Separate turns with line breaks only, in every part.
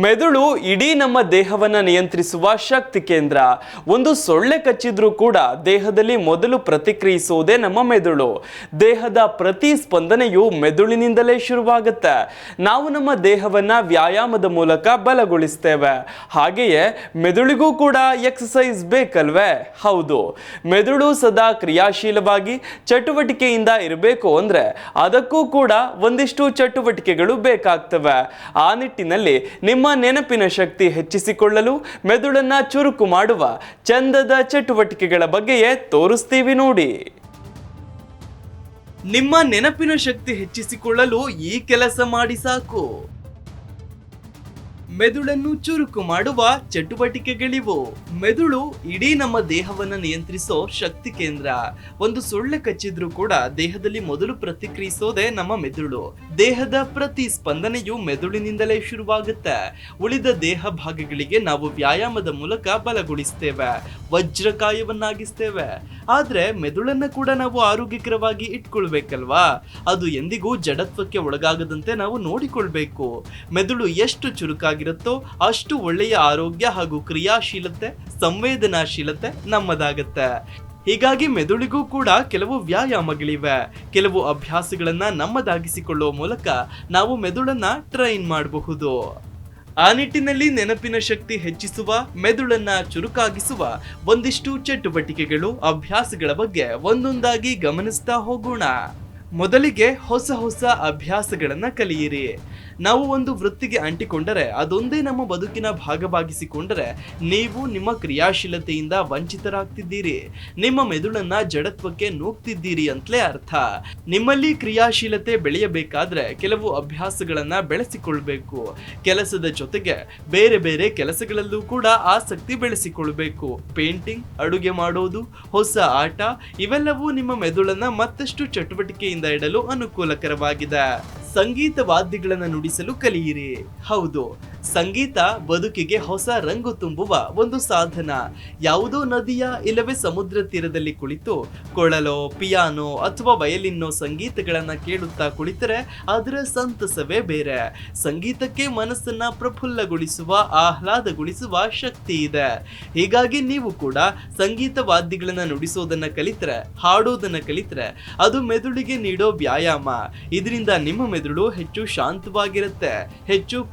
ಮೆದುಳು ಇಡೀ ನಮ್ಮ ದೇಹವನ್ನ ನಿಯಂತ್ರಿಸುವ ಶಕ್ತಿ ಕೇಂದ್ರ. ಒಂದು ಸೊಳ್ಳೆ ಕಚ್ಚಿದ್ರೂ ಕೂಡ ದೇಹದಲ್ಲಿ ಮೊದಲು ಪ್ರತಿಕ್ರಿಯಿಸುವುದೇ ನಮ್ಮ ಮೆದುಳು. ದೇಹದ ಪ್ರತಿ ಸ್ಪಂದನೆಯು ಮೆದುಳಿನಿಂದಲೇ ಶುರುವಾಗುತ್ತೆ. ನಾವು ನಮ್ಮ ದೇಹವನ್ನ ವ್ಯಾಯಾಮದ ಮೂಲಕ ಬಲಗೊಳಿಸ್ತೇವೆ. ಹಾಗೆಯೇ ಮೆದುಳಿಗೂ ಕೂಡ ಎಕ್ಸಸೈಸ್ ಬೇಕಲ್ವೇ? ಹೌದು. ಮೆದುಳು ಸದಾ ಕ್ರಿಯಾಶೀಲವಾಗಿ ಚಟುವಟಿಕೆಯಿಂದ ಇರಬೇಕು ಅಂದ್ರೆ ಅದಕ್ಕೂ ಕೂಡ ಒಂದಿಷ್ಟು ಚಟುವಟಿಕೆಗಳು ಬೇಕಾಗ್ತವೆ. ಆ ನಿಟ್ಟಿನಲ್ಲಿ ನಿಮ್ಮ ನೆನಪಿನ ಶಕ್ತಿ ಹೆಚ್ಚಿಸಿಕೊಳ್ಳಲು ಮೆದುಳನ್ನ ಚುರುಕು ಮಾಡುವ ಚಂದದ ಚಟುವಟಿಕೆಗಳ ಬಗ್ಗೆಯೇ ತೋರಿಸ್ತೀವಿ ನೋಡಿ. ನಿಮ್ಮ ನೆನಪಿನ ಶಕ್ತಿ ಹೆಚ್ಚಿಸಿಕೊಳ್ಳಲು ಈ ಕೆಲಸ ಮಾಡಿ ಸಾಕು. ಮೆದುಳನ್ನು ಚುರುಕು ಮಾಡುವ ಚಟುವಟಿಕೆಗಳಿವು. ಮೆದುಳು ಇಡೀ ನಮ್ಮ ದೇಹವನ್ನು ನಿಯಂತ್ರಿಸೋ ಶಕ್ತಿ ಕೇಂದ್ರ. ಒಂದು ಸೊಳ್ಳೆ ಕಚ್ಚಿದ್ರೂ ಕೂಡ ದೇಹದಲ್ಲಿ ಮೊದಲು ಪ್ರತಿಕ್ರಿಯಿಸೋದೇ ನಮ್ಮ ಮೆದುಳು. ದೇಹದ ಪ್ರತಿ ಸ್ಪಂದನೆಯು ಮೆದುಳಿನಿಂದಲೇ ಶುರುವಾಗುತ್ತೆ. ಉಳಿದ ದೇಹ ಭಾಗಗಳಿಗೆ ನಾವು ವ್ಯಾಯಾಮದ ಮೂಲಕ ಬಲಗೊಳಿಸ್ತೇವೆ. ವಜ್ರಕಾಯವನ್ನಾಗಿಸ್ತೇವೆ. ಆದ್ರೆ ಮೆದುಳನ್ನ ಕೂಡ ನಾವು ಆರೋಗ್ಯಕರವಾಗಿ ಇಟ್ಕೊಳ್ಬೇಕಲ್ವಾ? ಅದು ಎಂದಿಗೂ ಜಡತ್ವಕ್ಕೆ ಒಳಗಾಗದಂತೆ ನಾವು ನೋಡಿಕೊಳ್ಬೇಕು. ಮೆದುಳು ಎಷ್ಟು ಚುರುಕಾಗಿರುತ್ತೋ ಅಷ್ಟು ಒಳ್ಳೆಯ ಆರೋಗ್ಯ ಹಾಗೂ ಕ್ರಿಯಾಶೀಲತೆ, ಸಂವೇದನಾಶೀಲತೆ ನಮ್ಮದಾಗತ್ತೆ. ಹೀಗಾಗಿ ಮೆದುಳಿಗೂ ಕೂಡ ಕೆಲವು ವ್ಯಾಯಾಮಗಳಿವೆ. ಕೆಲವು ಅಭ್ಯಾಸಗಳನ್ನ ನಮ್ಮದಾಗಿಸಿಕೊಳ್ಳುವ ಮೂಲಕ ನಾವು ಮೆದುಳನ್ನ ಟ್ರೈನ್ ಮಾಡಬಹುದು. ಆ ನಿಟ್ಟಿನಲ್ಲಿ ನೆನಪಿನ ಶಕ್ತಿ ಹೆಚ್ಚಿಸುವ, ಮೆದುಳನ್ನ ಚುರುಕಾಗಿಸುವ ಒಂದಿಷ್ಟು ಚಟುವಟಿಕೆಗಳು, ಅಭ್ಯಾಸಗಳ ಬಗ್ಗೆ ಒಂದೊಂದಾಗಿ ಗಮನಿಸ್ತಾ ಹೋಗೋಣ. ಮೊದಲಿಗೆ ಹೊಸ ಹೊಸ ಅಭ್ಯಾಸಗಳನ್ನ ಕಲಿಯಿರಿ. ನಾವು ಒಂದು ವೃತ್ತಿಗೆ ಅಂಟಿಕೊಂಡರೆ, ಅದೊಂದೇ ನಮ್ಮ ಬದುಕಿನ ಭಾಗವಾಗಿಸಿಕೊಂಡರೆ, ನೀವು ನಿಮ್ಮ ಕ್ರಿಯಾಶೀಲತೆಯಿಂದ ವಂಚಿತರಾಗ್ತಿದ್ದೀರಿ. ನಿಮ್ಮ ಮೆದುಳನ್ನ ಜಡತ್ವಕ್ಕೆ ನೂಗ್ತಿದ್ದೀರಿ ಅಂತಲೇ ಅರ್ಥ. ನಿಮ್ಮಲ್ಲಿ ಕ್ರಿಯಾಶೀಲತೆ ಬೆಳೆಯಬೇಕಾದ್ರೆ ಕೆಲವು ಅಭ್ಯಾಸಗಳನ್ನ ಬೆಳೆಸಿಕೊಳ್ಬೇಕು. ಕೆಲಸದ ಜೊತೆಗೆ ಬೇರೆ ಬೇರೆ ಕೆಲಸಗಳಲ್ಲೂ ಕೂಡ ಆಸಕ್ತಿ ಬೆಳೆಸಿಕೊಳ್ಬೇಕು. ಪೇಂಟಿಂಗ್, ಅಡುಗೆ ಮಾಡೋದು, ಹೊಸ ಆಟ, ಇವೆಲ್ಲವೂ ನಿಮ್ಮ ಮೆದುಳನ್ನ ಮತ್ತಷ್ಟು ಚಟುವಟಿಕೆಯಿಂದ ಇಡಲು ಅನುಕೂಲಕರವಾಗಿದೆ. ಸಂಗೀತ ವಾದ್ಯಗಳನ್ನು ನುಡಿಸಲು ಕಲಿಯಿರಿ. ಹೌದು. ಸಂಗೀತ ಬದುಕಿಗೆ ಹೊಸ ರಂಗು ತುಂಬುವ ಒಂದು ಸಾಧನ. ಯಾವುದೋ ನದಿಯ ಇಲ್ಲವೇ ಸಮುದ್ರ ತೀರದಲ್ಲಿ ಕುಳಿತು ಕೊಳಲೋ, ಪಿಯಾನೋ ಅಥವಾ ವಯಲಿನ್ನೋ ಸಂಗೀತಗಳನ್ನು ಕೇಳುತ್ತಾ ಕುಳಿತರೆ ಅದರ ಸಂತಸವೇ ಬೇರೆ. ಸಂಗೀತಕ್ಕೆ ಮನಸ್ಸನ್ನ ಪ್ರಫುಲ್ಲಗೊಳಿಸುವ, ಆಹ್ಲಾದಗೊಳಿಸುವ ಶಕ್ತಿ ಇದೆ. ಹೀಗಾಗಿ ನೀವು ಕೂಡ ಸಂಗೀತ ವಾದ್ಯಗಳನ್ನು ನುಡಿಸೋದನ್ನ ಕಲಿತರೆ, ಹಾಡೋದನ್ನ ಕಲಿತರೆ ಅದು ಮೆದುಳಿಗೆ ನೀಡೋ ವ್ಯಾಯಾಮ. ಇದರಿಂದ ನಿಮ್ಮ ಮೆದುಳು ಹೆಚ್ಚು ಶಾಂತವಾಗಿರುತ್ತೆ, ಹೆಚ್ಚು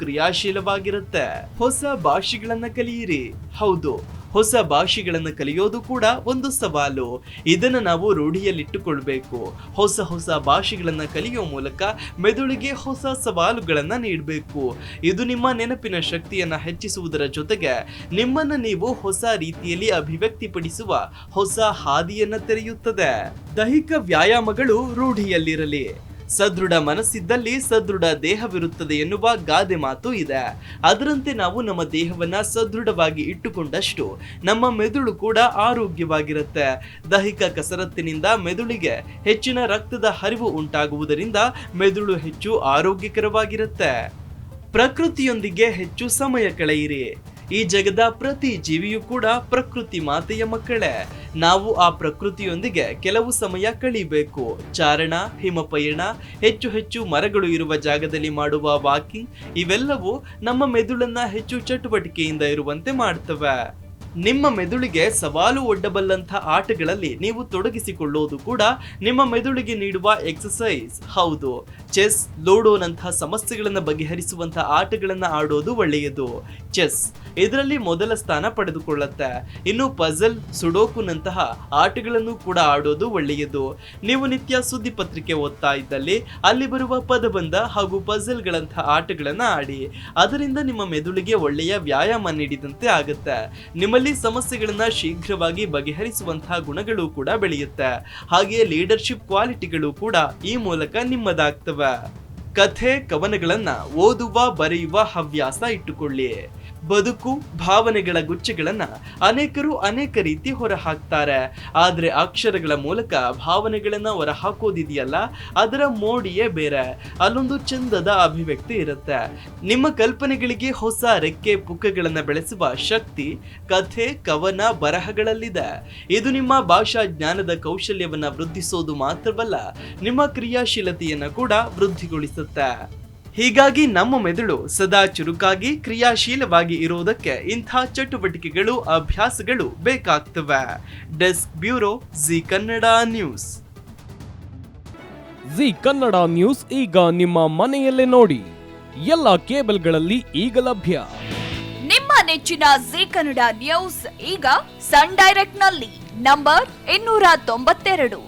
ಕ್ರಿಯಾಶೀಲವಾಗಿರುತ್ತೆ ಹೊಸ ಭಾಷೆಗಳನ್ನ ಕಲಿಯಿರಿ. ಹೌದು, ಹೊಸ ಭಾಷೆಗಳನ್ನು ಕಲಿಯೋದು ಕೂಡ ಒಂದು ಸವಾಲು. ಇದನ್ನು ನಾವು ರೂಢಿಯಲ್ಲಿಟ್ಟುಕೊಳ್ಬೇಕು. ಹೊಸ ಹೊಸ ಭಾಷೆಗಳನ್ನು ಕಲಿಯೋ ಮೂಲಕ ಮೆದುಳಿಗೆ ಹೊಸ ಸವಾಲುಗಳನ್ನು ನೀಡಬೇಕು. ಇದು ನಿಮ್ಮ ನೆನಪಿನ ಶಕ್ತಿಯನ್ನು ಹೆಚ್ಚಿಸುವುದರ ಜೊತೆಗೆ ನಿಮ್ಮನ್ನು ನೀವು ಹೊಸ ರೀತಿಯಲ್ಲಿ ಅಭಿವ್ಯಕ್ತಿಪಡಿಸುವ ಹೊಸ ಹಾದಿಯನ್ನು ತೆರೆಯುತ್ತದೆ. ದೈಹಿಕ ವ್ಯಾಯಾಮಗಳು ರೂಢಿಯಲ್ಲಿರಲಿ. ಸದೃಢ ಮನಸ್ಸಿದ್ದಲ್ಲಿ ಸದೃಢ ದೇಹವಿರುತ್ತದೆ ಎನ್ನುವ ಗಾದೆ ಮಾತು ಇದೆ. ಅದರಂತೆ ನಾವು ನಮ್ಮ ದೇಹವನ್ನ ಸದೃಢವಾಗಿ ಇಟ್ಟುಕೊಂಡಷ್ಟು ನಮ್ಮ ಮೆದುಳು ಕೂಡ ಆರೋಗ್ಯವಾಗಿರುತ್ತೆ. ದೈಹಿಕ ಕಸರತ್ತಿನಿಂದ ಮೆದುಳಿಗೆ ಹೆಚ್ಚಿನ ರಕ್ತದ ಹರಿವು ಉಂಟಾಗುವುದರಿಂದ ಮೆದುಳು ಹೆಚ್ಚು ಆರೋಗ್ಯಕರವಾಗಿರುತ್ತೆ. ಪ್ರಕೃತಿಯೊಂದಿಗೆ ಹೆಚ್ಚು ಸಮಯ ಕಳೆಯಿರಿ. ಈ ಜಗದ ಪ್ರತಿ ಜೀವಿಯೂ ಕೂಡ ಪ್ರಕೃತಿ ಮಾತೆಯ ಮಕ್ಕಳೇ. ನಾವು ಆ ಪ್ರಕೃತಿಯೊಂದಿಗೆ ಕೆಲವು ಸಮಯ ಕಳಿಬೇಕು. ಚಾರಣ, ಹಿಮಪಯಣ, ಹೆಚ್ಚು ಹೆಚ್ಚು ಮರಗಳು ಇರುವ ಜಾಗದಲ್ಲಿ ಮಾಡುವ ವಾಕಿಂಗ್ ಇವೆಲ್ಲವೂ ನಮ್ಮ ಮೆದುಳನ್ನ ಹೆಚ್ಚು ಚಟುವಟಿಕೆಯಿಂದ ಇರುವಂತೆ ಮಾಡ್ತವೆ. ನಿಮ್ಮ ಮೆದುಳಿಗೆ ಸವಾಲು ಒಡ್ಡಬಲ್ಲಂಥ ಆಟಗಳಲ್ಲಿ ನೀವು ತೊಡಗಿಸಿಕೊಳ್ಳೋದು ಕೂಡ ನಿಮ್ಮ ಮೆದುಳಿಗೆ ನೀಡುವ ಎಕ್ಸಸೈಸ್ ಹೌದು. ಚೆಸ್ ಲೂಡೋನಂತಹ ಸಮಸ್ಯೆಗಳನ್ನು ಬಗೆಹರಿಸುವಂತಹ ಆಟಗಳನ್ನು ಆಡೋದು ಒಳ್ಳೆಯದು. ಚೆಸ್ ಇದರಲ್ಲಿ ಮೊದಲ ಸ್ಥಾನ ಪಡೆದುಕೊಳ್ಳುತ್ತೆ. ಇನ್ನು ಪಜಲ್ ಸುಡೋಕುನಂತಹ ಆಟಗಳನ್ನು ಕೂಡ ಆಡೋದು ಒಳ್ಳೆಯದು. ನೀವು ನಿತ್ಯ ಸುದ್ದಿ ಪತ್ರಿಕೆ ಓದ್ತಾ ಇದ್ದಲ್ಲಿ ಅಲ್ಲಿ ಬರುವ ಪದಬಂಧ ಹಾಗೂ ಪಜಲ್ಗಳಂತಹ ಆಟಗಳನ್ನು ಆಡಿ, ಅದರಿಂದ ನಿಮ್ಮ ಮೆದುಳಿಗೆ ಒಳ್ಳೆಯ ವ್ಯಾಯಾಮ ನೀಡಿದಂತೆ ಆಗುತ್ತೆ. ನಿಮ್ಮಲ್ಲಿ ಸಮಸ್ಯೆಗಳನ್ನ ಶೀಘ್ರವಾಗಿ ಬಗೆಹರಿಸುವಂತಹ ಗುಣಗಳು ಕೂಡ ಬೆಳೆಯುತ್ತೆ. ಹಾಗೆಯೇ ಲೀಡರ್ಶಿಪ್ ಕ್ವಾಲಿಟಿಗಳು ಕೂಡ ಈ ಮೂಲಕ ನಿಮ್ಮದಾಗ್ತವೆ. ಕಥೆ, ಕವನಗಳನ್ನ ಓದುವ, ಬರೆಯುವ ಹವ್ಯಾಸ ಇಟ್ಟುಕೊಳ್ಳಿ. ಬದುಕು, ಭಾವನೆಗಳ ಗುಚ್ಛಗಳನ್ನ ಅನೇಕರು ಅನೇಕ ರೀತಿ ಹೊರ ಹಾಕ್ತಾರೆ ಆದ್ರೆ ಅಕ್ಷರಗಳ ಮೂಲಕ ಭಾವನೆಗಳನ್ನ ಹೊರ ಹಾಕೋದಿದೆಯಲ್ಲ ಅದರ ಮೋಡಿಯೇ ಬೇರೆ. ಅಲ್ಲೊಂದು ಚಂದದ ಅಭಿವ್ಯಕ್ತಿ ಇರುತ್ತೆ. ನಿಮ್ಮ ಕಲ್ಪನೆಗಳಿಗೆ ಹೊಸ ರೆಕ್ಕೆ ಪುಕ್ಕಗಳನ್ನ ಬೆಳೆಸುವ ಶಕ್ತಿ, ಕಥೆ, ಕವನ, ಬರಹಗಳಲ್ಲಿದೆ. ಇದು ನಿಮ್ಮ ಭಾಷಾ ಜ್ಞಾನದ ಕೌಶಲ್ಯವನ್ನ ವೃದ್ಧಿಸೋದು ಮಾತ್ರವಲ್ಲ, ನಿಮ್ಮ ಕ್ರಿಯಾಶೀಲತೆಯನ್ನ ಕೂಡ ವೃದ್ಧಿಗೊಳಿಸುತ್ತೆ. ಹೀಗಾಗಿ ನಮ್ಮ ಮೆದುಳು ಸದಾ ಚುರುಕಾಗಿ ಕ್ರಿಯಾಶೀಲವಾಗಿ ಇರುವುದಕ್ಕೆ ಇಂಥ ಚಟುವಟಿಕೆಗಳು ಅಭ್ಯಾಸಗಳು ಬೇಕಾಗ್ತವೆ. Desk bureau Zee Kannada news.
Zee Kannada news ಈಗ ನಿಮ್ಮ ಮನೆಯಲ್ಲೇ ನೋಡಿ. ಎಲ್ಲ ಕೇಬಲ್ಗಳಲ್ಲಿ ಈಗ ಲಭ್ಯ.
ನಿಮ್ಮ ನೆಚ್ಚಿನ ಜಿ ಕನ್ನಡ ನ್ಯೂಸ್ ಈಗ ಸನ್ ಡೈರೆಕ್ಟ್ನಲ್ಲಿ ನಂಬರ್ ಇನ್ನೂರ ತೊಂಬತ್ತೆರಡು.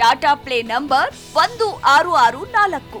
ಟಾಟಾ ಪ್ಲೇ ನಂಬರ್ ಒಂದು ಆರು ಆರು ನಾಲ್ಕು.